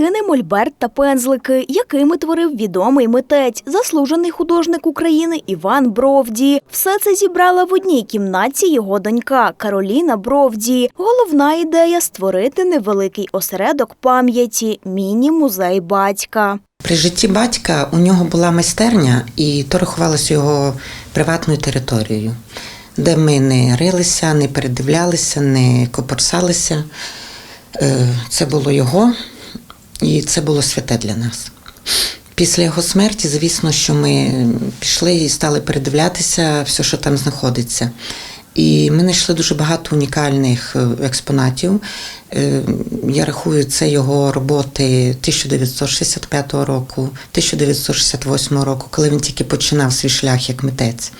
Картини, мольберт та пензлики, якими творив відомий митець, заслужений художник України Іван Бровді. Все це зібрала в одній кімнаті його донька Кароліна Бровді. Головна ідея створити невеликий осередок пам'яті міні-музей батька. При житті батька у нього була майстерня, і то рахувалося його приватною територією, де ми не рилися, не передивлялися, не копорсалися. Е, Це було його, і це було святе для нас. Після його смерті, звісно, що ми пішли і стали передивлятися все, що там знаходиться. І ми знайшли дуже багато унікальних е, експонатів. Е, Я рахую, це його роботи 1965 року, 1968 року, коли він тільки починав свій шлях як митець.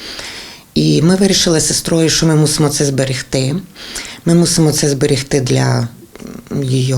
І ми вирішили з сестрою, що ми мусимо це зберегти. Ми мусимо це зберегти для її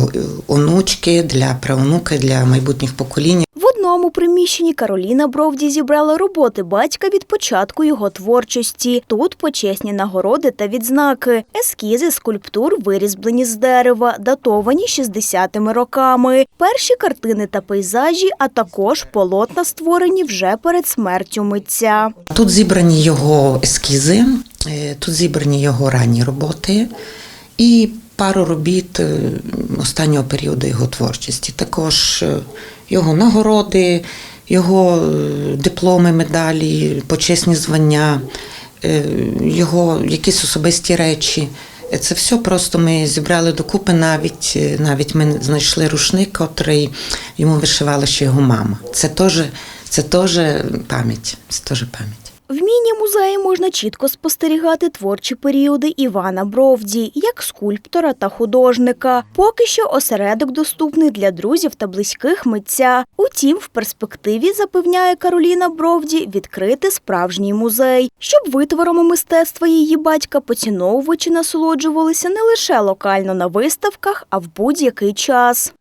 онучки, для правонуки, для майбутніх поколінь. В одному приміщенні Кароліна Бровді зібрала роботи батька від початку його творчості. Тут почесні нагороди та відзнаки, ескізи скульптур вирізблені з дерева, датовані 60-ми роками, перші картини та пейзажі, а також полотна, створені вже перед смертю митця. Тут зібрані його ескізи, е, тут зібрані його ранні роботи і пару робіт е, останнього періоду його творчості. Також е, його нагороди, його е, дипломи, медалі, почесні звання, його якісь особисті речі. Це все просто ми зібрали докупи. Навіть навіть ми знайшли рушник, котрий йому вишивала ще його мама. Це теж це пам'ять. Це теж пам'ять. В міні-музеї можна чітко спостерігати творчі періоди Івана Бровді як скульптора та художника. Поки що осередок доступний для друзів та близьких митця. Утім, в перспективі запевняє Кароліна Бровді відкрити справжній музей, щоб витворами мистецтва її батька поціновувачі насолоджувалися не лише локально на виставках, а в будь-який час.